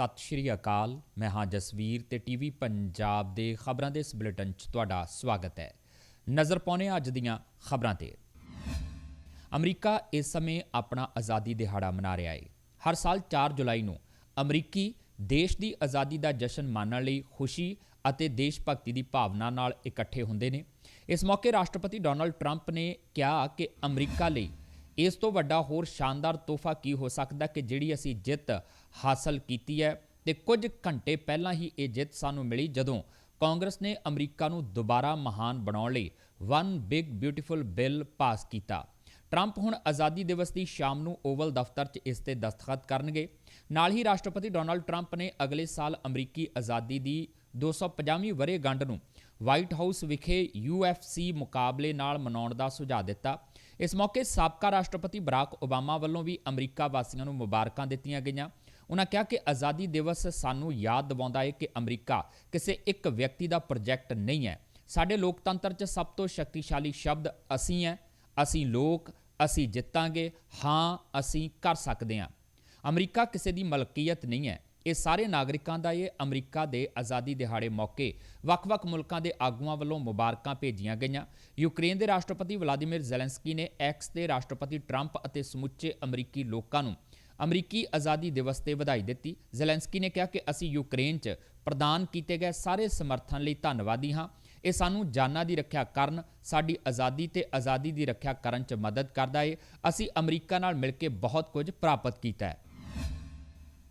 ਸਤਿ ਸ਼੍ਰੀ ਅਕਾਲ। ਮੈਂ ਹਾਂ ਜਸਵੀਰ ਤੇ ਟੀਵੀ ਪੰਜਾਬ ਦੇ ਖਬਰਾਂ ਦੇ ਇਸ ਬੁਲੇਟਿਨ 'ਚ ਤੁਹਾਡਾ ਸਵਾਗਤ ਹੈ। ਨਜ਼ਰ ਪਾਉਣੇ ਹਾਂ ਅੱਜ ਦੀਆਂ ਖਬਰਾਂ ਤੇ। ਅਮਰੀਕਾ ਇਸ ਸਮੇਂ ਆਪਣਾ ਆਜ਼ਾਦੀ ਦਿਹਾੜਾ ਮਨਾ ਰਿਹਾ ਹੈ ਹਰ ਸਾਲ 4 ਜੁਲਾਈ ਨੂੰ ਅਮਰੀਕੀ ਦੇਸ਼ ਦੀ ਆਜ਼ਾਦੀ ਦਾ ਜਸ਼ਨ ਮਾਣਨ ਲਈ ਖੁਸ਼ੀ ਅਤੇ ਦੇਸ਼ ਭਗਤੀ ਦੀ ਭਾਵਨਾ ਨਾਲ ਇਕੱਠੇ ਹੁੰਦੇ ਨੇ। ਇਸ ਮੌਕੇ ਰਾਸ਼ਟਰਪਤੀ ਡੋਨਲਡ ਟਰੰਪ ਨੇ ਕਿਹਾ ਕਿ ਅਮਰੀਕਾ ਲਈ ਇਸ ਤੋਂ ਵੱਡਾ ਹੋਰ ਸ਼ਾਨਦਾਰ ਤੋਹਫਾ ਕੀ ਹੋ ਸਕਦਾ ਕਿ ਜਿਹੜੀ ਅਸੀਂ ਜਿੱਤ ਹਾਸਲ ਕੀਤੀ ਹੈ? ਤੇ ਕੁਝ ਘੰਟੇ ਪਹਿਲਾਂ ਹੀ ਇਹ ਜਿੱਤ ਸਾਨੂੰ ਮਿਲੀ ਜਦੋਂ ਕਾਂਗਰਸ ਨੇ ਅਮਰੀਕਾ ਨੂੰ ਦੁਬਾਰਾ ਮਹਾਨ ਬਣਾਉਣ ਲਈ one big beautiful bill pass ਕੀਤਾ। ਟਰੰਪ ਹੁਣ ਆਜ਼ਾਦੀ ਦਿਵਸ ਦੀ ਸ਼ਾਮ ਨੂੰ ਓਵਲ ਦਫ਼ਤਰ 'ਚ ਇਸ ਤੇ ਦਸਤਖਤ ਕਰਨਗੇ। ਨਾਲ ਹੀ ਰਾਸ਼ਟਰਪਤੀ ਡੋਨਾਲਡ ਟਰੰਪ ਨੇ ਅਗਲੇ ਸਾਲ ਅਮਰੀਕੀ ਆਜ਼ਾਦੀ ਦੀ 250ਵੀਂ ਵਰ੍ਹੇਗੰਢ ਨੂੰ ਵਾਈਟ ਹਾਊਸ ਵਿਖੇ UFC ਮੁਕਾਬਲੇ ਨਾਲ ਮਨਾਉਣ ਦਾ ਸੁਝਾਅ ਦਿੱਤਾ। ਇਸ ਮੌਕੇ ਸਾਬਕਾ ਰਾਸ਼ਟਰਪਤੀ ਬਰਾਕ ਓਬਾਮਾ ਵੱਲੋਂ ਵੀ ਅਮਰੀਕਾ ਵਾਸੀਆਂ ਨੂੰ ਮੁਬਾਰਕਾਂ ਦਿੱਤੀਆਂ ਗਈਆਂ। ਉਹਨਾਂ ਕਿਹਾ ਕਿ ਆਜ਼ਾਦੀ ਦਿਵਸ ਸਾਨੂੰ ਯਾਦ ਦਿਵਾਉਂਦਾ ਹੈ ਕਿ ਅਮਰੀਕਾ ਕਿਸੇ ਇੱਕ ਵਿਅਕਤੀ ਦਾ ਪ੍ਰੋਜੈਕਟ ਨਹੀਂ ਹੈ। ਸਾਡੇ ਲੋਕਤੰਤਰ 'ਚ ਸਭ ਤੋਂ ਸ਼ਕਤੀਸ਼ਾਲੀ ਸ਼ਬਦ ਅਸੀਂ ਹੈ। ਅਸੀਂ ਲੋਕ, ਅਸੀਂ ਜਿੱਤਾਂਗੇ, ਹਾਂ, ਅਸੀਂ ਕਰ ਸਕਦੇ ਹਾਂ। ਅਮਰੀਕਾ ਕਿਸੇ ਦੀ ਮਲਕੀਅਤ ਨਹੀਂ ਹੈ। ਇਹ ਸਾਰੇ ਨਾਗਰਿਕਾਂ ਦਾ ਇਹ ਅਮਰੀਕਾ ਦੇ ਆਜ਼ਾਦੀ ਦਿਹਾੜੇ ਮੌਕੇ ਵੱਖ-ਵੱਖ ਮੁਲਕਾਂ ਦੇ ਆਗੂਆਂ ਵੱਲੋਂ ਮੁਬਾਰਕਾਂ ਭੇਜੀਆਂ ਗਈਆਂ। ਯੂਕਰੇਨ ਦੇ ਰਾਸ਼ਟਰਪਤੀ ਵਲਾਦੀਮੀਰ ਜ਼ੈਲੈਂਸਕੀ ਨੇ ਐਕਸ ਤੇ ਰਾਸ਼ਟਰਪਤੀ ਟਰੰਪ ਅਤੇ ਸਮੁੱਚੇ ਅਮਰੀਕੀ ਲੋਕਾਂ ਨੂੰ ਅਮਰੀਕੀ ਆਜ਼ਾਦੀ ਦਿਵਸ ਤੇ ਵਧਾਈ ਦਿੱਤੀ। ਜ਼ੈਲੈਂਸਕੀ ਨੇ ਕਿਹਾ ਕਿ ਅਸੀਂ ਯੂਕਰੇਨ 'ਚ ਪ੍ਰਦਾਨ ਕੀਤੇ ਗਏ ਸਾਰੇ ਸਮਰਥਨ ਲਈ ਧੰਨਵਾਦੀ ਹਾਂ। ਇਹ ਸਾਨੂੰ ਜਾਨਾਂ ਦੀ ਰੱਖਿਆ ਕਰਨ, ਸਾਡੀ ਆਜ਼ਾਦੀ ਤੇ ਆਜ਼ਾਦੀ ਦੀ ਰੱਖਿਆ ਕਰਨ 'ਚ ਮਦਦ ਕਰਦਾ ਏ। ਅਸੀਂ ਅਮਰੀਕਾ ਨਾਲ ਮਿਲ ਕੇ ਬਹੁਤ ਕੁਝ ਪ੍ਰਾਪਤ ਕੀਤਾ ਹੈ।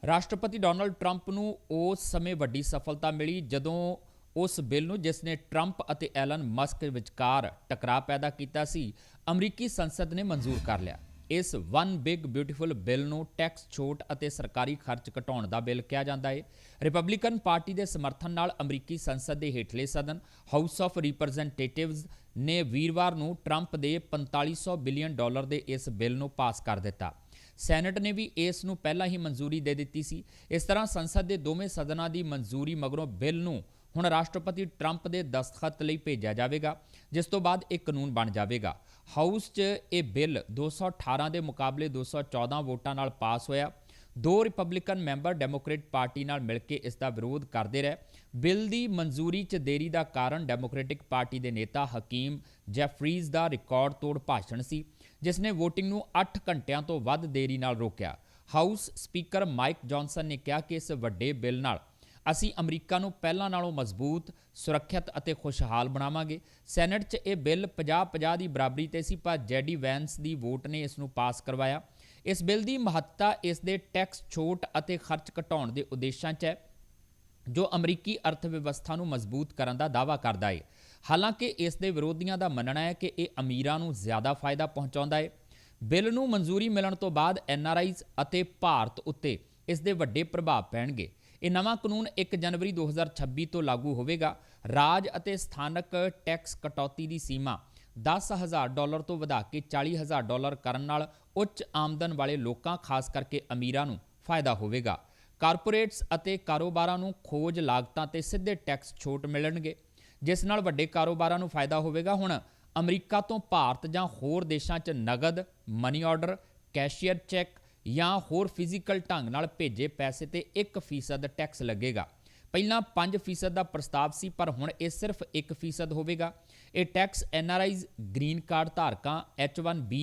ਰਾਸ਼ਟਰਪਤੀ ਡੋਨਲਡ ਟਰੰਪ ਨੂੰ ਉਸ ਸਮੇਂ ਵੱਡੀ ਸਫਲਤਾ ਮਿਲੀ ਜਦੋਂ ਉਸ ਬਿੱਲ ਨੂੰ ਜਿਸ ਨੇ ਟਰੰਪ ਅਤੇ ਐਲਨ ਮਸਕ ਵਿਚਕਾਰ ਟਕਰਾਅ ਪੈਦਾ ਕੀਤਾ ਸੀ, ਅਮਰੀਕੀ ਸੰਸਦ ਨੇ ਮਨਜ਼ੂਰ ਕਰ ਲਿਆ। ਇਸ ਵਨ ਬਿਗ ਬਿਊਟੀਫੁਲ ਬਿੱਲ ਨੂੰ ਟੈਕਸ ਛੋਟ ਅਤੇ ਸਰਕਾਰੀ ਖਰਚ ਘਟਾਉਣ ਦਾ ਬਿੱਲ ਕਿਹਾ ਜਾਂਦਾ ਹੈ ਰਿਪਬਲਿਕਨ ਪਾਰਟੀ ਦੇ ਸਮਰਥਨ ਨਾਲ ਅਮਰੀਕੀ ਸੰਸਦ ਦੇ ਹੇਠਲੇ ਸਦਨ ਹਾਊਸ ਆਫ ਰਿਪਰੈਜ਼ੈਂਟੇਟਿਵਜ਼ ਨੇ ਵੀਰਵਾਰ ਨੂੰ ਟਰੰਪ ਦੇ 4500 ਬਿਲੀਅਨ ਡਾਲਰ ਦੇ ਇਸ ਬਿੱਲ ਨੂੰ ਪਾਸ ਕਰ ਦਿੱਤਾ। ਸੈਨੇਟ ਨੇ ਵੀ ਇਸ ਨੂੰ ਪਹਿਲਾਂ ਹੀ ਮਨਜ਼ੂਰੀ ਦੇ ਦਿੱਤੀ ਸੀ। ਇਸ ਤਰ੍ਹਾਂ ਸੰਸਦ ਦੇ ਦੋਵੇਂ ਸਦਨਾਂ ਦੀ ਮਨਜ਼ੂਰੀ ਮਗਰੋਂ ਬਿੱਲ ਨੂੰ ਹੁਣ ਰਾਸ਼ਟਰਪਤੀ ਟਰੰਪ ਦੇ ਦਸਤਖਤ ਲਈ ਭੇਜਿਆ ਜਾਵੇਗਾ, ਜਿਸ ਤੋਂ ਬਾਅਦ ਇਹ ਕਾਨੂੰਨ ਬਣ ਜਾਵੇਗਾ। ਹਾਊਸ 'ਚ ਇਹ ਬਿੱਲ 218 ਦੇ ਮੁਕਾਬਲੇ 214 ਵੋਟਾਂ ਨਾਲ ਪਾਸ ਹੋਇਆ। ਦੋ ਰਿਪਬਲਿਕਨ ਮੈਂਬਰ ਡੈਮੋਕ੍ਰੇਟ ਪਾਰਟੀ ਨਾਲ ਮਿਲ ਕੇ ਇਸ ਦਾ ਵਿਰੋਧ ਕਰਦੇ ਰਹੇ। ਬਿੱਲ ਦੀ ਮਨਜ਼ੂਰੀ 'ਚ ਦੇਰੀ ਦਾ ਕਾਰਨ ਡੈਮੋਕ੍ਰੈਟਿਕ ਪਾਰਟੀ ਦੇ ਨੇਤਾ ਹਕੀਮ ਜੈਫਰੀਜ਼ ਦਾ ਰਿਕਾਰਡ ਤੋੜ ਭਾਸ਼ਣ ਸੀ। ਜਿਸ ਨੇ VOTING ਨੂੰ 8 ਘੰਟਿਆਂ ਤੋਂ ਵੱਧ ਦੇਰੀ ਨਾਲ ਰੋਕਿਆ। ਹਾਊਸ ਸਪੀਕਰ ਮਾਈਕ ਜੌਨਸਨ ਨੇ ਕਿਹਾ ਕਿ ਇਸ ਵੱਡੇ ਬਿੱਲ ਨਾਲ ਅਸੀਂ ਅਮਰੀਕਾ ਨੂੰ ਪਹਿਲਾਂ ਨਾਲੋਂ ਮਜ਼ਬੂਤ, ਸੁਰੱਖਿਅਤ ਅਤੇ ਖੁਸ਼ਹਾਲ ਬਣਾਵਾਂਗੇ। ਸੈਨੇਟ 'ਚ ਇਹ ਬਿੱਲ 50-50 ਦੀ ਬਰਾਬਰੀ ਤੇ ਸੀ, ਪਰ ਜੈਡੀ ਵੈਂਸ ਦੀ ਵੋਟ ਨੇ ਇਸ ਨੂੰ ਪਾਸ ਕਰਵਾਇਆ। ਇਸ ਬਿੱਲ ਦੀ ਮਹੱਤਤਾ ਇਸ ਦੇ ਟੈਕਸ ਛੋਟ ਅਤੇ ਖਰਚ ਘਟਾਉਣ ਦੇ ਉਦੇਸ਼ਾਂ 'ਚ ਹੈ, ਜੋ ਅਮਰੀਕੀ ਅਰਥ ਵਿਵਸਥਾ ਨੂੰ ਮਜ਼ਬੂਤ ਕਰਨ ਦਾ ਦਾਅਵਾ ਕਰਦਾ ਹੈ ਹਾਲਾਂਕਿ ਇਸ ਦੇ ਵਿਰੋਧੀਆਂ ਦਾ ਮੰਨਣਾ ਹੈ ਕਿ ਇਹ ਅਮੀਰਾਂ ਨੂੰ ਜ਼ਿਆਦਾ ਫਾਇਦਾ ਪਹੁੰਚਾਉਂਦਾ ਹੈ। ਬਿੱਲ ਨੂੰ ਮਨਜ਼ੂਰੀ ਮਿਲਣ ਤੋਂ ਬਾਅਦ ਐਨਆਰਆਈਜ਼ ਅਤੇ ਭਾਰਤ ਉੱਤੇ ਇਸ ਦੇ ਵੱਡੇ ਪ੍ਰਭਾਵ ਪੈਣਗੇ। ਇਹ ਨਵਾਂ ਕਾਨੂੰਨ 1 ਜਨਵਰੀ 2026 ਤੋਂ ਲਾਗੂ ਹੋਵੇਗਾ। ਰਾਜ ਅਤੇ ਸਥਾਨਕ ਟੈਕਸ ਕਟੌਤੀ ਦੀ ਸੀਮਾ 10000 ਡਾਲਰ ਤੋਂ ਵਧਾ ਕੇ 40000 ਡਾਲਰ ਕਰਨ ਨਾਲ ਉੱਚ ਆਮਦਨ ਵਾਲੇ ਲੋਕਾਂ, ਖਾਸ ਕਰਕੇ ਅਮੀਰਾਂ ਨੂੰ ਫਾਇਦਾ ਹੋਵੇਗਾ। ਕਾਰਪੋਰੇਟਸ ਅਤੇ ਕਾਰੋਬਾਰਾਂ ਨੂੰ ਖੋਜ ਲਾਗਤਾਂ ਤੇ ਸਿੱਧੇ ਟੈਕਸ ਛੋਟ ਮਿਲਣਗੇ। ਜਿਸ ਨਾਲ ਵੱਡੇ ਕਾਰੋਬਾਰਾਂ ਨੂੰ ਫਾਇਦਾ ਹੋਵੇਗਾ। ਹੁਣ ਅਮਰੀਕਾ ਤੋਂ ਭਾਰਤ ਜਾਂ ਹੋਰ ਦੇਸ਼ਾਂ 'ਚ ਨਗਦ ਮਨੀ ਆਰਡਰ ਕੈਸ਼ੀਅਰ ਚੈੱਕ ਜਾਂ ਹੋਰ ਫਿਜ਼ੀਕਲ ਢੰਗ ਨਾਲ ਭੇਜੇ ਪੈਸੇ ਤੇ 1% ਟੈਕਸ ਲੱਗੇਗਾ। ਪਹਿਲਾਂ 5% ਦਾ ਪ੍ਰਸਤਾਵ ਸੀ, ਪਰ ਹੁਣ ਇਹ ਸਿਰਫ 1% ਹੋਵੇਗਾ। ਇਹ ਟੈਕਸ ਐਨਆਰਆਈਜ਼ ਗ੍ਰੀਨ ਕਾਰਡ ਧਾਰਕਾਂ H1B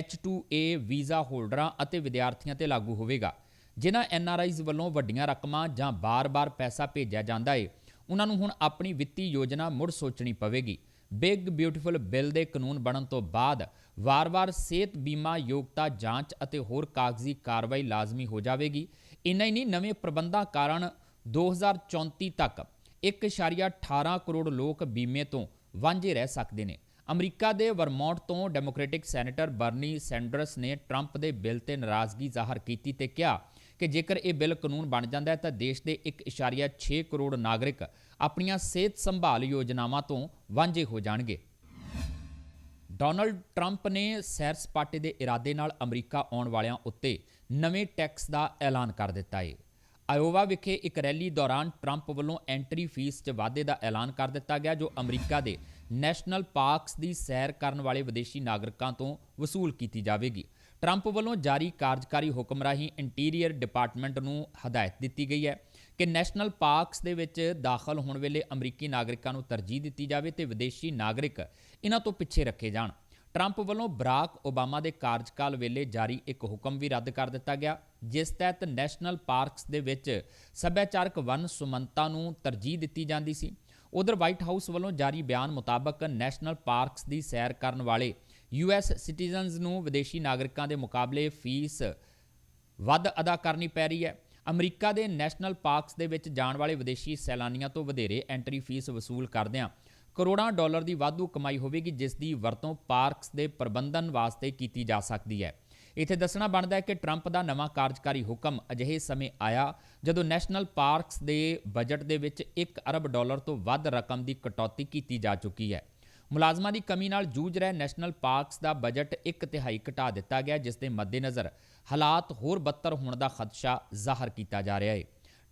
H2A ਵੀਜ਼ਾ ਹੋਲਡਰਾਂ ਅਤੇ ਵਿਦਿਆਰਥੀਆਂ ਤੇ ਲਾਗੂ ਹੋਵੇਗਾ। ਜਿਨ੍ਹਾਂ ਐਨਆਰਆਈਜ਼ ਵੱਲੋਂ ਵੱਡੀਆਂ ਰਕਮਾਂ ਜਾਂ ਬਾਰ-ਬਾਰ ਪੈਸਾ ਭੇਜਿਆ ਜਾਂਦਾ ਹੈ ਉਹਨਾਂ ਨੂੰ ਹੁਣ ਆਪਣੀ ਵਿੱਤੀ ਯੋਜਨਾ ਮੁੜ ਸੋਚਣੀ ਪਵੇਗੀ। ਬਿਗ ਬਿਊਟੀਫੁਲ ਬਿੱਲ ਦੇ ਕਾਨੂੰਨ ਬਣਨ ਤੋਂ ਬਾਅਦ ਵਾਰ-ਵਾਰ ਸਿਹਤ ਬੀਮਾ ਯੋਗਤਾ ਜਾਂਚ ਅਤੇ ਹੋਰ ਕਾਗਜ਼ੀ ਕਾਰਵਾਈ ਲਾਜ਼ਮੀ ਹੋ ਜਾਵੇਗੀ। ਇੰਨਾ ਹੀ ਨਹੀਂ, ਨਵੇਂ ਪ੍ਰਬੰਧਾਂ ਕਾਰਨ 2034 ਤੱਕ 1.18 ਕਰੋੜ ਲੋਕ ਬੀਮੇ ਤੋਂ ਵਾਂਝੇ ਰਹਿ ਸਕਦੇ ਨੇ। ਅਮਰੀਕਾ ਦੇ ਵਰਮੌਂਟ ਤੋਂ ਡੈਮੋਕ੍ਰੈਟਿਕ ਸੈਨੇਟਰ ਬਰਨੀ ਸੈਂਡਰਸ ਨੇ ਟਰੰਪ ਦੇ ਬਿੱਲ ਤੇ ਨਾਰਾਜ਼ਗੀ ਜ਼ਾਹਰ ਕੀਤੀ ਤੇ ਕਿਹਾ ਕਿ ਜੇਕਰ ਇਹ ਬਿੱਲ ਕਾਨੂੰਨ ਬਣ ਜਾਂਦਾ ਹੈ ਤਾਂ ਦੇਸ਼ ਦੇ 1.6 ਕਰੋੜ ਨਾਗਰਿਕ ਆਪਣੀਆਂ ਸਿਹਤ ਸੰਭਾਲ ਯੋਜਨਾਵਾਂ ਤੋਂ ਵਾਂਝੇ ਹੋ ਜਾਣਗੇ। ਡੋਨਲਡ ਟਰੰਪ ਨੇ ਸੈਰ ਸਪਾਟੇ ਦੇ ਇਰਾਦੇ ਨਾਲ ਅਮਰੀਕਾ ਆਉਣ ਵਾਲਿਆਂ ਉੱਤੇ ਨਵੇਂ ਟੈਕਸ ਦਾ ਐਲਾਨ ਕਰ ਦਿੱਤਾ ਹੈ ਆਇਓਵਾ ਵਿਖੇ ਇੱਕ ਰੈਲੀ ਦੌਰਾਨ ਟਰੰਪ ਵੱਲੋਂ ਐਂਟਰੀ ਫੀਸ 'ਚ ਵਾਧੇ ਦਾ ਐਲਾਨ ਕਰ ਦਿੱਤਾ ਗਿਆ, ਜੋ ਅਮਰੀਕਾ ਦੇ ਨੈਸ਼ਨਲ ਪਾਰਕਸ ਦੀ ਸੈਰ ਕਰਨ ਵਾਲੇ ਵਿਦੇਸ਼ੀ ਨਾਗਰਿਕਾਂ ਤੋਂ ਵਸੂਲ ਕੀਤੀ ਜਾਵੇਗੀ। ਟਰੰਪ ਵੱਲੋਂ ਜਾਰੀ ਕਾਰਜਕਾਰੀ ਹੁਕਮ ਰਾਹੀਂ ਇੰਟੀਰੀਅਰ ਡਿਪਾਰਟਮੈਂਟ ਨੂੰ ਹਦਾਇਤ ਦਿੱਤੀ ਗਈ ਹੈ ਕਿ ਨੈਸ਼ਨਲ ਪਾਰਕਸ ਦੇ ਵਿੱਚ ਦਾਖਲ ਹੋਣ ਵੇਲੇ ਅਮਰੀਕੀ ਨਾਗਰਿਕਾਂ ਨੂੰ ਤਰਜੀਹ ਦਿੱਤੀ ਜਾਵੇ ਤੇ ਵਿਦੇਸ਼ੀ ਨਾਗਰਿਕ ਇਹਨਾਂ ਤੋਂ ਪਿੱਛੇ ਰੱਖੇ ਜਾਣ। ਟਰੰਪ ਵੱਲੋਂ ਬਰਾਕ ਓਬਾਮਾ ਦੇ ਕਾਰਜਕਾਲ ਵੇਲੇ ਜਾਰੀ ਇੱਕ ਹੁਕਮ ਵੀ ਰੱਦ ਕਰ ਦਿੱਤਾ ਗਿਆ, ਜਿਸ ਤਹਿਤ ਨੈਸ਼ਨਲ ਪਾਰਕਸ ਦੇ ਵਿੱਚ ਸੱਭਿਆਚਾਰਕ ਵਨ ਸੁਮੰਤਾ ਨੂੰ ਤਰਜੀਹ ਦਿੱਤੀ ਜਾਂਦੀ ਸੀ। ਉਧਰ ਵਾਈਟ ਹਾਊਸ ਵੱਲੋਂ ਜਾਰੀ ਬਿਆਨ ਮੁਤਾਬਕ ਨੈਸ਼ਨਲ ਪਾਰਕਸ ਦੀ ਸੈਰ ਕਰਨ ਵਾਲੇ ਯੂਐਸ ਸਿਟੀਜ਼ਨਸ ਨੂੰ ਵਿਦੇਸ਼ੀ ਨਾਗਰਿਕਾਂ ਦੇ ਮੁਕਾਬਲੇ ਫੀਸ ਵੱਧ ਅਦਾ ਕਰਨੀ ਪੈ ਰਹੀ ਹੈ। ਅਮਰੀਕਾ ਦੇ ਨੈਸ਼ਨਲ ਪਾਰਕਸ ਦੇ ਵਿੱਚ ਜਾਣ ਵਾਲੇ ਵਿਦੇਸ਼ੀ ਸੈਲਾਨੀਆਂ ਤੋਂ ਵਧੇਰੇ ਐਂਟਰੀ ਫੀਸ ਵਸੂਲ ਕਰਦਿਆਂ ਕਰੋੜਾਂ ਡਾਲਰ ਦੀ ਵਾਧੂ ਕਮਾਈ ਹੋਵੇਗੀ, ਜਿਸ ਦੀ ਵਰਤੋਂ ਪਾਰਕਸ ਦੇ ਪ੍ਰਬੰਧਨ ਵਾਸਤੇ ਕੀਤੀ ਜਾ ਸਕਦੀ ਹੈ। ਇੱਥੇ ਦੱਸਣਾ ਬਣਦਾ ਹੈ ਕਿ ਟਰੰਪ ਦਾ ਨਵਾਂ ਕਾਰਜਕਾਰੀ ਹੁਕਮ ਅਜਿਹੇ ਸਮੇਂ ਆਇਆ ਜਦੋਂ ਨੈਸ਼ਨਲ ਪਾਰਕਸ ਦੇ ਬਜਟ ਦੇ ਵਿੱਚ 1 ਅਰਬ ਡਾਲਰ ਤੋਂ ਵੱਧ ਰਕਮ ਦੀ ਕਟੌਤੀ ਕੀਤੀ ਜਾ ਚੁੱਕੀ ਹੈ। ਮੁਲਾਜ਼ਮਾਂ ਦੀ ਕਮੀ ਨਾਲ ਜੂਝ ਰਹੇ ਨੈਸ਼ਨਲ ਪਾਰਕਸ ਦਾ ਬਜਟ ਇੱਕ ਤਿਹਾਈ ਘਟਾ ਦਿੱਤਾ ਗਿਆ, ਜਿਸ ਦੇ ਮੱਦੇਨਜ਼ਰ ਹਾਲਾਤ ਹੋਰ ਬੱਤਰ ਹੋਣ ਦਾ ਖਦਸ਼ਾ ਜ਼ਾਹਰ ਕੀਤਾ ਜਾ ਰਿਹਾ ਹੈ।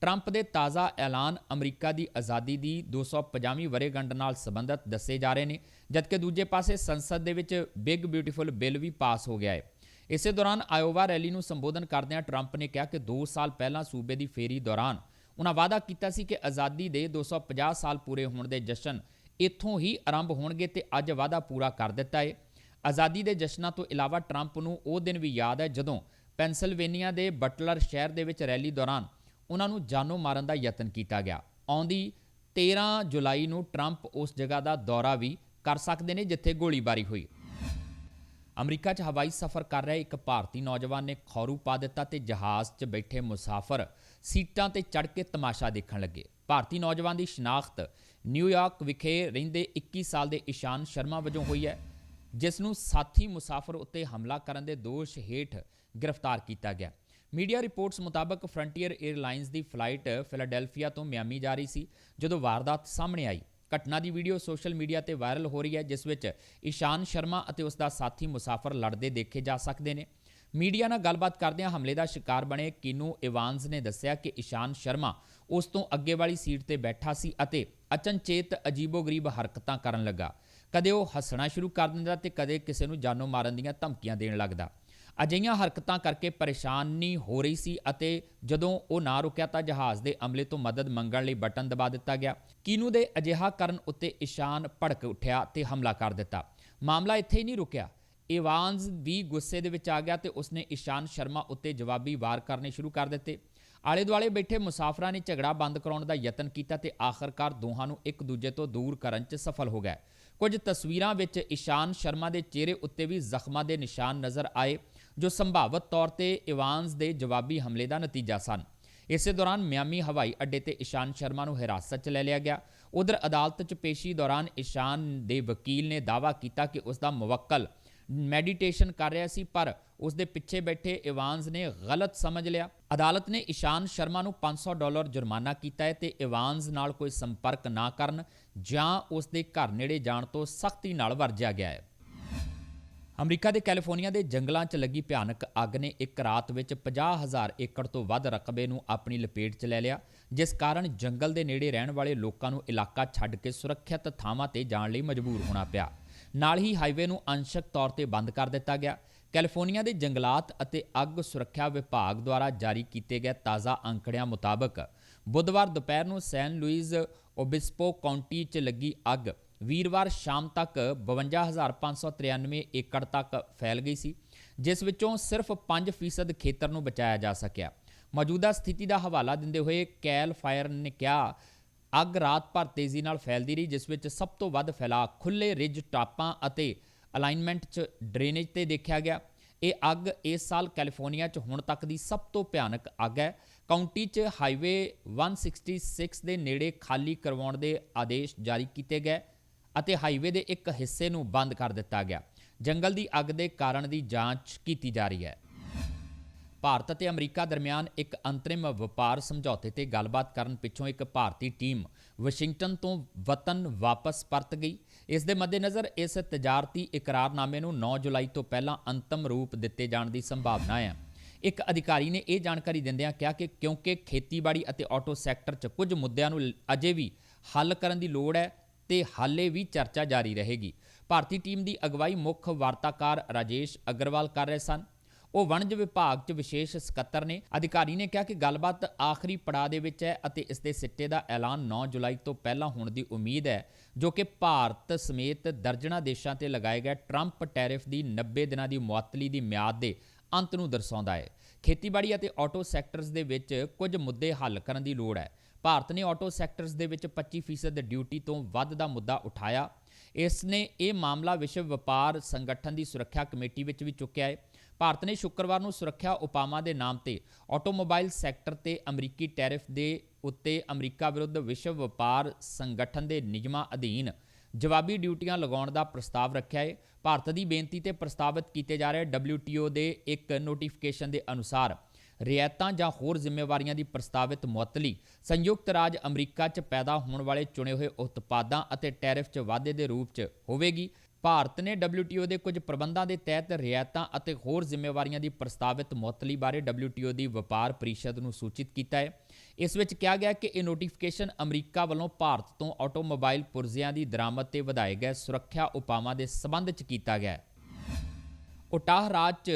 ਟਰੰਪ ਦੇ ਤਾਜ਼ਾ ਐਲਾਨ ਅਮਰੀਕਾ ਦੀ ਆਜ਼ਾਦੀ ਦੀ 250ਵੀਂ ਵਰ੍ਹੇਗੰਢ ਨਾਲ ਸੰਬੰਧਿਤ ਦੱਸੇ ਜਾ ਰਹੇ ਨੇ, ਜਦਕਿ ਦੂਜੇ ਪਾਸੇ ਸੰਸਦ ਦੇ ਵਿੱਚ ਬਿਗ ਬਿਊਟੀਫੁਲ ਬਿੱਲ ਵੀ ਪਾਸ ਹੋ ਗਿਆ ਹੈ। ਇਸੇ ਦੌਰਾਨ ਆਇਓਵਾ ਰੈਲੀ ਨੂੰ ਸੰਬੋਧਨ ਕਰਦਿਆਂ ਟਰੰਪ ਨੇ ਕਿਹਾ ਕਿ 2 ਸਾਲ ਪਹਿਲਾਂ ਸੂਬੇ ਦੀ ਫੇਰੀ ਦੌਰਾਨ ਉਹਨਾਂ ਵਾਅਦਾ ਕੀਤਾ ਸੀ ਕਿ ਆਜ਼ਾਦੀ ਦੇ 250 ਸਾਲ ਪੂਰੇ ਹੋਣ ਦੇ ਜਸ਼ਨ ਇੱਥੋਂ ਹੀ ਆਰੰਭ ਹੋਣਗੇ ਤੇ ਅੱਜ ਵਾਅਦਾ ਪੂਰਾ ਕਰ ਦਿੱਤਾ ਹੈ ਆਜ਼ਾਦੀ ਦੇ ਜਸ਼ਨਾਂ ਤੋਂ ਇਲਾਵਾ ਟਰੰਪ ਨੂੰ ਉਹ ਦਿਨ ਵੀ ਯਾਦ ਹੈ ਜਦੋਂ ਪੈਨਸਿਲਵੇਨੀਆ ਦੇ ਬਟਲਰ ਸ਼ਹਿਰ ਦੇ ਵਿੱਚ ਰੈਲੀ ਦੌਰਾਨ ਉਹਨਾਂ ਨੂੰ ਜਾਨੋਂ ਮਾਰਨ ਦਾ ਯਤਨ ਕੀਤਾ ਗਿਆ। ਆਉਂਦੀ 13 ਜੁਲਾਈ ਨੂੰ ਟਰੰਪ ਉਸ ਜਗ੍ਹਾ ਦਾ ਦੌਰਾ ਵੀ ਕਰ ਸਕਦੇ ਨੇ ਜਿੱਥੇ ਗੋਲੀਬਾਰੀ ਹੋਈ। ਅਮਰੀਕਾ 'ਚ ਹਵਾਈ ਸਫ਼ਰ ਕਰ ਰਿਹਾ ਇੱਕ ਭਾਰਤੀ ਨੌਜਵਾਨ ਨੇ ਖੌਰੂ ਪਾ ਦਿੱਤਾ ਤੇ ਜਹਾਜ਼ 'ਚ ਬੈਠੇ ਮੁਸਾਫਰ ਸੀਟਾਂ ਤੇ ਚੜ੍ਹ ਕੇ ਤਮਾਸ਼ਾ ਦੇਖਣ ਲੱਗੇ। ਭਾਰਤੀ ਨੌਜਵਾਨ ਦੀ ਸ਼ਨਾਖਤ ਨਿਊਯਾਰਕ ਵਿਖੇ ਰਹਿੰਦੇ 21 ਸਾਲ ਦੇ ਇਸ਼ਾਨ ਸ਼ਰਮਾ ਵਜੋਂ ਹੋਈ ਹੈ, ਜਿਸ ਨੂੰ ਸਾਥੀ ਮੁਸਾਫਰ ਉੱਤੇ ਹਮਲਾ ਕਰਨ ਦੇ ਦੋਸ਼ ਹੇਠ ਗ੍ਰਿਫਤਾਰ ਕੀਤਾ ਗਿਆ। ਮੀਡੀਆ ਰਿਪੋਰਟਸ ਮੁਤਾਬਕ ਫਰੰਟੀਅਰ 에ਅਰਲਾਈਨਸ ਦੀ ਫਲਾਈਟ ਫਿਲਾਡੈਲਫੀਆ ਤੋਂ ਮਿਆਮੀ ਜਾ ਰਹੀ ਸੀ, ਜਦੋਂ ਵਾਰਦਾਤ ਸਾਹਮਣੇ ਆਈ। ਘਟਨਾ ਦੀ ਵੀਡੀਓ ਸੋਸ਼ਲ ਮੀਡੀਆ ਤੇ ਵਾਇਰਲ ਹੋ ਰਹੀ ਹੈ, ਜਿਸ ਵਿੱਚ ਇਸ਼ਾਨ ਸ਼ਰਮਾ ਅਤੇ ਉਸ ਦਾ ਸਾਥੀ ਮੁਸਾਫਰ ਲੜਦੇ ਦੇਖੇ ਜਾ ਸਕਦੇ ਨੇ। ਮੀਡੀਆ ਨਾਲ ਗੱਲਬਾਤ ਕਰਦਿਆਂ ਹਮਲੇ ਦਾ ਸ਼ਿਕਾਰ ਬਣੇ ਕੀਨੂ ਇਵਾਨਸ ਨੇ ਦੱਸਿਆ ਕਿ ਇਸ਼ਾਨ ਸ਼ਰਮਾ ਉਸ ਤੋਂ ਅੱਗੇ ਵਾਲੀ ਸੀਟ ਤੇ ਬੈਠਾ ਸੀ ਅਤੇ ਅਚਨਚੇਤ ਅਜੀਬੋ-ਗਰੀਬ ਹਰਕਤਾਂ ਕਰਨ ਲੱਗਾ। ਕਦੇ ਉਹ ਹੱਸਣਾ ਸ਼ੁਰੂ ਕਰ ਦਿੰਦਾ ਤੇ ਕਦੇ ਕਿਸੇ ਨੂੰ ਜਾਨੋਂ ਮਾਰਨ ਦੀਆਂ ਧਮਕੀਆਂ ਦੇਣ ਲੱਗਦਾ। ਅਜਿਹੀਆਂ ਹਰਕਤਾਂ ਕਰਕੇ ਪਰੇਸ਼ਾਨੀ ਹੋ ਰਹੀ ਸੀ ਅਤੇ ਜਦੋਂ ਉਹ ਨਾ ਰੁਕਿਆ ਤਾਂ ਜਹਾਜ਼ ਦੇ ਅਮਲੇ ਤੋਂ ਮਦਦ ਮੰਗਣ ਲਈ ਬਟਨ ਦਬਾ ਦਿੱਤਾ ਗਿਆ। ਕੀਨੂ ਦੇ ਅਜਿਹਾ ਕਰਨ ਉੱਤੇ ਇਸ਼ਾਨ ਭੜਕ ਉੱਠਿਆ ਤੇ ਹਮਲਾ ਕਰ ਦਿੱਤਾ। ਮਾਮਲਾ ਇੱਥੇ ਹੀ ਨਹੀਂ ਰੁਕਿਆ। ਇਵਾਨਸ ਵੀ ਗੁੱਸੇ ਦੇ ਵਿੱਚ ਆ ਗਿਆ ਤੇ ਉਸਨੇ ਇਸ਼ਾਨ ਸ਼ਰਮਾ ਉੱਤੇ ਜਵਾਬੀ ਵਾਰ ਕਰਨੇ ਸ਼ੁਰੂ ਕਰ ਦਿੱਤੇ। ਆਲੇ ਦੁਆਲੇ ਬੈਠੇ ਮੁਸਾਫਰਾਂ ਨੇ ਝਗੜਾ ਬੰਦ ਕਰਾਉਣ ਦਾ ਯਤਨ ਕੀਤਾ ਤੇ ਆਖਰਕਾਰ ਦੋਹਾਂ ਨੂੰ ਇੱਕ ਦੂਜੇ ਤੋਂ ਦੂਰ ਕਰਨ 'ਚ ਸਫਲ ਹੋ ਗਏ। ਕੁਝ ਤਸਵੀਰਾਂ ਵਿੱਚ ਇਸ਼ਾਨ ਸ਼ਰਮਾ ਦੇ ਚਿਹਰੇ ਉੱਤੇ ਵੀ ਜ਼ਖਮਾਂ ਦੇ ਨਿਸ਼ਾਨ ਨਜ਼ਰ ਆਏ, ਜੋ ਸੰਭਾਵਤ ਤੌਰ ਤੇ ਇਵਾਨਸ ਦੇ ਜਵਾਬੀ ਹਮਲੇ ਦਾ ਨਤੀਜਾ ਸਨ। ਇਸੇ ਦੌਰਾਨ ਮਿਆਮੀ ਹਵਾਈ ਅੱਡੇ ਤੇ ਇਸ਼ਾਨ ਸ਼ਰਮਾ ਨੂੰ ਹਿਰਾਸਤ 'ਚ ਲੈ ਲਿਆ ਗਿਆ। ਉਧਰ ਅਦਾਲਤ 'ਚ ਪੇਸ਼ੀ ਦੌਰਾਨ ਇਸ਼ਾਨ ਦੇ ਵਕੀਲ ਨੇ ਦਾਅਵਾ ਕੀਤਾ ਕਿ ਉਸ ਦਾ ਮੁਵੱਕਲ ਮੈਡੀਟੇਸ਼ਨ ਕਰ ਰਿਹਾ ਸੀ, ਪਰ ਉਸ ਦੇ ਪਿੱਛੇ ਬੈਠੇ ਇਵਾਨਸ ਨੇ ਗਲਤ ਸਮਝ ਲਿਆ। ਅਦਾਲਤ ਨੇ ਇਸ਼ਾਨ ਸ਼ਰਮਾ ਨੂੰ 500 ਡਾਲਰ ਜੁਰਮਾਨਾ ਕੀਤਾ ਹੈ ਤੇ ਇਵਾਨਸ ਨਾਲ ਕੋਈ ਸੰਪਰਕ ਨਾ ਕਰਨ ਜਾਂ ਉਸ ਦੇ ਘਰ ਨੇੜੇ ਜਾਣ ਤੋਂ ਸਖਤੀ ਨਾਲ ਵਰਜਿਆ ਗਿਆ ਹੈ। ਅਮਰੀਕਾ ਦੇ ਕੈਲੀਫੋਰਨੀਆ ਦੇ ਜੰਗਲਾਂ 'ਚ ਲੱਗੀ ਭਿਆਨਕ ਅੱਗ ਨੇ ਇੱਕ ਰਾਤ ਵਿੱਚ 50000 ਏਕੜ ਤੋਂ ਵੱਧ ਰਕਬੇ ਨੂੰ ਆਪਣੀ ਲਪੇਟ 'ਚ ਲੈ ਲਿਆ, ਜਿਸ ਕਾਰਨ ਜੰਗਲ ਦੇ ਨੇੜੇ ਰਹਿਣ ਵਾਲੇ ਲੋਕਾਂ ਨੂੰ ਇਲਾਕਾ ਛੱਡ ਕੇ ਸੁਰੱਖਿਅਤ ਥਾਵਾਂ ਤੇ ਜਾਣ ਲਈ ਮਜਬੂਰ ਹੋਣਾ ਪਿਆ। ਨਾਲ ਹੀ ਹਾਈਵੇ ਨੂੰ ਅੰਸ਼ਕ ਤੌਰ ਤੇ ਬੰਦ ਕਰ ਦਿੱਤਾ ਗਿਆ। ਕੈਲੀਫੋਰਨੀਆ ਦੇ ਜੰਗਲਾਤ ਅਤੇ ਅੱਗ ਸੁਰੱਖਿਆ ਵਿਭਾਗ ਦੁਆਰਾ ਜਾਰੀ ਕੀਤੇ ਗਏ ਤਾਜ਼ਾ ਅੰਕੜਿਆਂ ਮੁਤਾਬਕ ਬੁੱਧਵਾਰ ਦੁਪਹਿਰ ਨੂੰ ਸੈਨ ਲੁਈਜ਼ ਓਬਿਸਪੋ ਕਾਉਂਟੀ 'ਚ ਲੱਗੀ ਅੱਗ ਵੀਰਵਾਰ ਸ਼ਾਮ ਤੱਕ 52593 ਏਕੜ ਤੱਕ ਫੈਲ ਗਈ ਸੀ, ਜਿਸ ਵਿੱਚੋਂ ਸਿਰਫ 5% ਖੇਤਰ ਨੂੰ ਬਚਾਇਆ ਜਾ ਸਕਿਆ। ਮੌਜੂਦਾ ਸਥਿਤੀ ਦਾ ਹਵਾਲਾ ਦਿੰਦੇ ਹੋਏ ਕੈਲ ਫਾਇਰ ਨੇ ਕਿਹਾ, ਅੱਗ ਰਾਤ ਭਰ ਤੇਜ਼ੀ ਨਾਲ ਫੈਲਦੀ ਰਹੀ, ਜਿਸ ਵਿੱਚ ਸਭ ਤੋਂ ਵੱਧ ਫੈਲਾਅ ਖੁੱਲੇ ਰਿਜ ਟਾਪਾਂ ਅਤੇ ਅਲਾਈਨਮੈਂਟ 'ਚ ਡਰੇਨੇਜ ਤੇ ਦੇਖਿਆ ਗਿਆ। ਇਹ ਅੱਗ ਇਸ ਸਾਲ ਕੈਲੀਫੋਰਨੀਆ 'ਚ ਹੁਣ ਤੱਕ ਦੀ ਸਭ ਤੋਂ ਭਿਆਨਕ ਅੱਗ ਹੈ। ਕਾਉਂਟੀ 'ਚ ਹਾਈਵੇ 166 ਦੇ ਨੇੜੇ ਖਾਲੀ ਕਰਵਾਉਣ ਦੇ ਆਦੇਸ਼ ਜਾਰੀ ਕੀਤੇ ਗਏ ਅਤੇ ਹਾਈਵੇ ਦੇ ਇੱਕ ਹਿੱਸੇ ਨੂੰ ਬੰਦ ਕਰ ਦਿੱਤਾ ਗਿਆ। ਜੰਗਲ ਦੀ ਅੱਗ ਦੇ ਕਾਰਨ ਦੀ ਜਾਂਚ ਕੀਤੀ ਜਾ ਰਹੀ ਹੈ। ਭਾਰਤ ਅਤੇ ਅਮਰੀਕਾ ਦਰਮਿਆਨ ਇੱਕ ਅੰਤਰਿਮ ਵਪਾਰ ਸਮਝੌਤੇ ਤੇ ਗੱਲਬਾਤ ਕਰਨ ਪਿੱਛੋਂ ਇੱਕ ਭਾਰਤੀ ਟੀਮ ਵਾਸ਼ਿੰਗਟਨ ਤੋਂ ਵਤਨ ਵਾਪਸ ਪਰਤ ਗਈ। ਇਸ ਦੇ ਮੱਦੇਨਜ਼ਰ ਇਸ ਤਜਾਰਤੀ ਇਕਰਾਰਨਾਮੇ ਨੂੰ 9 ਜੁਲਾਈ ਤੋਂ ਪਹਿਲਾਂ ਅੰਤਮ ਰੂਪ ਦਿੱਤੇ ਜਾਣ ਦੀ ਸੰਭਾਵਨਾ ਹੈ। ਇੱਕ ਅਧਿਕਾਰੀ ਨੇ ਇਹ ਜਾਣਕਾਰੀ ਦਿੰਦਿਆਂ ਕਿਹਾ ਕਿ ਕਿਉਂਕਿ ਖੇਤੀਬਾੜੀ ਅਤੇ ਆਟੋ ਸੈਕਟਰ 'ਚ ਕੁਝ ਮੁੱਦਿਆਂ ਨੂੰ ਅਜੇ ਵੀ ਹੱਲ ਕਰਨ ਦੀ ਲੋੜ ਹੈ ਤੇ ਹਾਲੇ ਵੀ ਚਰਚਾ ਜਾਰੀ ਰਹੇਗੀ। ਭਾਰਤੀ ਟੀਮ ਦੀ ਅਗਵਾਈ ਮੁੱਖ ਵਾਰਤਾਕਾਰ ਰਾਜੇਸ਼ ਅਗਰਵਾਲ ਕਰ ਰਹੇ ਸਨ। ਉਹ ਵਣਜ ਵਿਭਾਗ 'ਚ ਵਿਸ਼ੇਸ਼ ਸਕੱਤਰ ਨੇ। ਅਧਿਕਾਰੀ ਨੇ ਕਿਹਾ ਕਿ ਗੱਲਬਾਤ ਆਖਰੀ ਪੜਾਅ ਦੇ ਵਿੱਚ ਹੈ ਅਤੇ ਇਸ ਦੇ ਸਿੱਟੇ ਦਾ ਐਲਾਨ 9 ਜੁਲਾਈ ਤੋਂ ਪਹਿਲਾਂ ਹੋਣ ਦੀ ਉਮੀਦ ਹੈ, ਜੋ ਕਿ ਭਾਰਤ ਸਮੇਤ ਦਰਜਨਾ ਦੇਸ਼ਾਂ ਤੇ ਲਗਾਏ ਗਏ ਟਰੰਪ ਟੈਰਿਫ ਦੀ 90 ਦਿਨਾਂ ਦੀ ਮੁਅੱਤਲੀ ਦੀ ਮਿਆਦ ਦੇ ਅੰਤ ਨੂੰ ਦਰਸਾਉਂਦਾ ਹੈ। ਖੇਤੀਬਾੜੀ ਅਤੇ ਆਟੋ ਸੈਕਟਰਸ ਦੇ ਵਿੱਚ ਕੁਝ ਮੁੱਦੇ ਹੱਲ ਕਰਨ ਦੀ ਲੋੜ ਹੈ। ਭਾਰਤ ਨੇ ਆਟੋ ਸੈਕਟਰਸ ਦੇ ਵਿੱਚ 25% ਡਿਊਟੀ ਤੋਂ ਵੱਧ ਦਾ ਮੁੱਦਾ ਉਠਾਇਆ। ਇਸ ਨੇ ਇਹ ਮਾਮਲਾ ਵਿਸ਼ਵ ਵਪਾਰ ਸੰਗਠਨ ਦੀ ਸੁਰੱਖਿਆ ਕਮੇਟੀ ਵਿੱਚ ਵੀ ਚੁੱਕਿਆ ਹੈ। ਭਾਰਤ ਨੇ ਸ਼ੁੱਕਰਵਾਰ ਨੂੰ ਸੁਰੱਖਿਆ ਉਪਾਵਾਂ ਦੇ ਨਾਮ ਤੇ ਆਟੋਮੋਬਾਈਲ ਸੈਕਟਰ ਤੇ ਅਮਰੀਕੀ ਟੈਰਿਫ ਦੇ ਉੱਤੇ ਅਮਰੀਕਾ ਵਿਰੁੱਧ ਵਿਸ਼ਵ ਵਪਾਰ ਸੰਗਠਨ ਦੇ ਨਿਯਮਾਂ ਅਧੀਨ ਜਵਾਬੀ ਡਿਊਟੀਆਂ ਲਗਾਉਣ ਦਾ ਪ੍ਰਸਤਾਵ ਰੱਖਿਆ ਹੈ। ਭਾਰਤ ਦੀ ਬੇਨਤੀ ਤੇ ਪ੍ਰਸਤਾਵਿਤ ਕੀਤੇ ਜਾ ਰਹੇ WTO ਦੇ ਇੱਕ ਨੋਟੀਫਿਕੇਸ਼ਨ ਦੇ ਅਨੁਸਾਰ ਰਿਆਇਤਾਂ ਜਾਂ ਹੋਰ ਜ਼ਿੰਮੇਵਾਰੀਆਂ ਦੀ ਪ੍ਰਸਤਾਵਿਤ ਮੁਅੱਤਲੀ ਸੰਯੁਕਤ ਰਾਜ ਅਮਰੀਕਾ 'ਚ ਪੈਦਾ ਹੋਣ ਵਾਲੇ ਚੁਣੇ ਹੋਏ ਉਤਪਾਦਾਂ ਅਤੇ ਟੈਰਿਫ 'ਚ ਵਾਧੇ ਦੇ ਰੂਪ 'ਚ ਹੋਵੇਗੀ। ਭਾਰਤ ਨੇ WTO ਦੇ ਕੁਝ ਪ੍ਰਬੰਧਾਂ ਦੇ ਤਹਿਤ ਰਿਆਇਤਾਂ ਅਤੇ ਹੋਰ ਜ਼ਿੰਮੇਵਾਰੀਆਂ ਦੀ ਪ੍ਰਸਤਾਵਿਤ ਮੁਅੱਤਲੀ ਬਾਰੇ WTO ਦੀ ਵਪਾਰ ਪਰਿਸ਼ਦ ਨੂੰ ਸੂਚਿਤ ਕੀਤਾ ਹੈ। ਇਸ ਵਿੱਚ ਕਿਹਾ ਗਿਆ ਕਿ ਇਹ ਨੋਟੀਫਿਕੇਸ਼ਨ ਅਮਰੀਕਾ ਵੱਲੋਂ ਭਾਰਤ ਤੋਂ ਆਟੋਮੋਬਾਈਲ ਪੁਰਜ਼ਿਆਂ ਦੀ ਦਰਾਮਦ ਤੇ ਵਧਾਏ ਗਏ ਸੁਰੱਖਿਆ ਉਪਾਵਾਂ ਦੇ ਸਬੰਧ 'ਚ ਕੀਤਾ ਗਿਆ ਹੈ। ਉਟਾਹ ਰਾਜ 'ਚ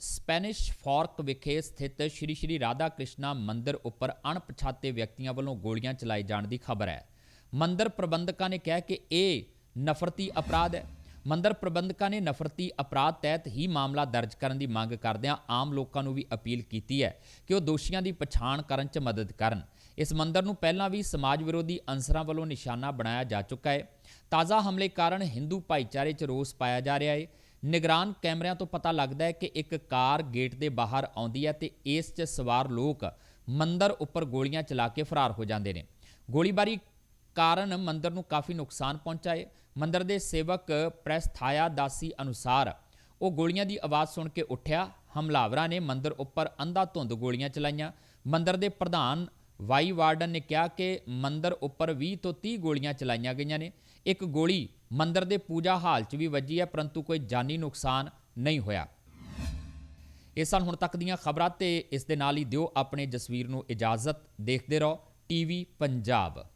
ਸਪੈਨਿਸ਼ ਫੋਰਕ ਵਿਖੇ ਸਥਿਤ ਸ਼੍ਰੀ ਸ਼੍ਰੀ ਰਾਧਾ ਕ੍ਰਿਸ਼ਨਾ ਮੰਦਿਰ ਉੱਪਰ ਅਣਪਛਾਤੇ ਵਿਅਕਤੀਆਂ ਵੱਲੋਂ ਗੋਲੀਆਂ ਚਲਾਏ ਜਾਣ ਦੀ ਖਬਰ ਹੈ। ਮੰਦਿਰ ਪ੍ਰਬੰਧਕਾਂ ਨੇ ਕਿਹਾ ਕਿ ਇਹ ਨਫ਼ਰਤੀ ਅਪਰਾਧ ਹੈ। ਮੰਦਰ ਪ੍ਰਬੰਧਕਾਂ ਨੇ ਨਫ਼ਰਤੀ ਅਪਰਾਧ ਤਹਿਤ ਹੀ ਮਾਮਲਾ ਦਰਜ ਕਰਨ ਦੀ ਮੰਗ ਕਰਦਿਆਂ ਆਮ ਲੋਕਾਂ ਨੂੰ ਵੀ ਅਪੀਲ ਕੀਤੀ ਹੈ ਕਿ ਉਹ ਦੋਸ਼ੀਆਂ ਦੀ ਪਛਾਣ ਕਰਨ 'ਚ ਮਦਦ ਕਰਨ। ਇਸ ਮੰਦਰ ਨੂੰ ਪਹਿਲਾਂ ਵੀ ਸਮਾਜ ਵਿਰੋਧੀ ਅੰਸਰਾਂ ਵੱਲੋਂ ਨਿਸ਼ਾਨਾ ਬਣਾਇਆ ਜਾ ਚੁੱਕਾ ਹੈ। ਤਾਜ਼ਾ ਹਮਲੇ ਕਾਰਨ ਹਿੰਦੂ ਭਾਈਚਾਰੇ 'ਚ ਰੋਸ ਪਾਇਆ ਜਾ ਰਿਹਾ ਹੈ। ਨਿਗਰਾਨ ਕੈਮਰਿਆਂ ਤੋਂ ਪਤਾ ਲੱਗਦਾ ਹੈ ਕਿ ਇੱਕ ਕਾਰ ਗੇਟ ਦੇ ਬਾਹਰ ਆਉਂਦੀ ਹੈ ਤੇ ਇਸ 'ਚ ਸਵਾਰ ਲੋਕ ਮੰਦਰ ਉੱਪਰ ਗੋਲੀਆਂ ਚਲਾ ਕੇ ਫਰਾਰ ਹੋ ਜਾਂਦੇ ਨੇ। ਗੋਲੀਬਾਰੀ ਕਾਰਨ ਮੰਦਰ ਨੂੰ ਕਾਫੀ ਨੁਕਸਾਨ ਪਹੁੰਚਾ ਹੈ ਮੰਦਰ ਦੇ ਸੇਵਕ ਪ੍ਰੈਸਥਾਇਆ ਦਾਸੀ ਅਨੁਸਾਰ ਉਹ ਗੋਲੀਆਂ ਦੀ ਆਵਾਜ਼ ਸੁਣ ਕੇ ਉੱਠਿਆ। ਹਮਲਾਵਰਾਂ ਨੇ ਮੰਦਰ ਉੱਪਰ ਅੰਧਾ ਧੁੰਦ ਗੋਲੀਆਂ ਚਲਾਈਆਂ। ਮੰਦਰ ਦੇ ਪ੍ਰਧਾਨ ਵਾਈ ਵਾਰਡਨ ਨੇ ਕਿਹਾ ਕਿ ਮੰਦਰ ਉੱਪਰ 20 ਤੋਂ 30 ਗੋਲੀਆਂ ਚਲਾਈਆਂ ਗਈਆਂ ਨੇ। ਇੱਕ ਗੋਲੀ ਮੰਦਰ ਦੇ ਪੂਜਾ ਹਾਲ 'ਚ ਵੀ ਵੱਜੀ ਹੈ, ਪਰੰਤੂ ਕੋਈ ਜਾਨੀ ਨੁਕਸਾਨ ਨਹੀਂ ਹੋਇਆ। ਇਹ ਸਨ ਹੁਣ ਤੱਕ ਦੀਆਂ ਖਬਰਾਂ ਤੇ ਇਸ ਦੇ ਨਾਲ ਹੀ ਦਿਓ ਆਪਣੇ ਜਸਵੀਰ ਨੂੰ ਇਜਾਜ਼ਤ। ਦੇਖਦੇ ਰਹੋ, ਟੀਵੀ ਪੰਜਾਬ।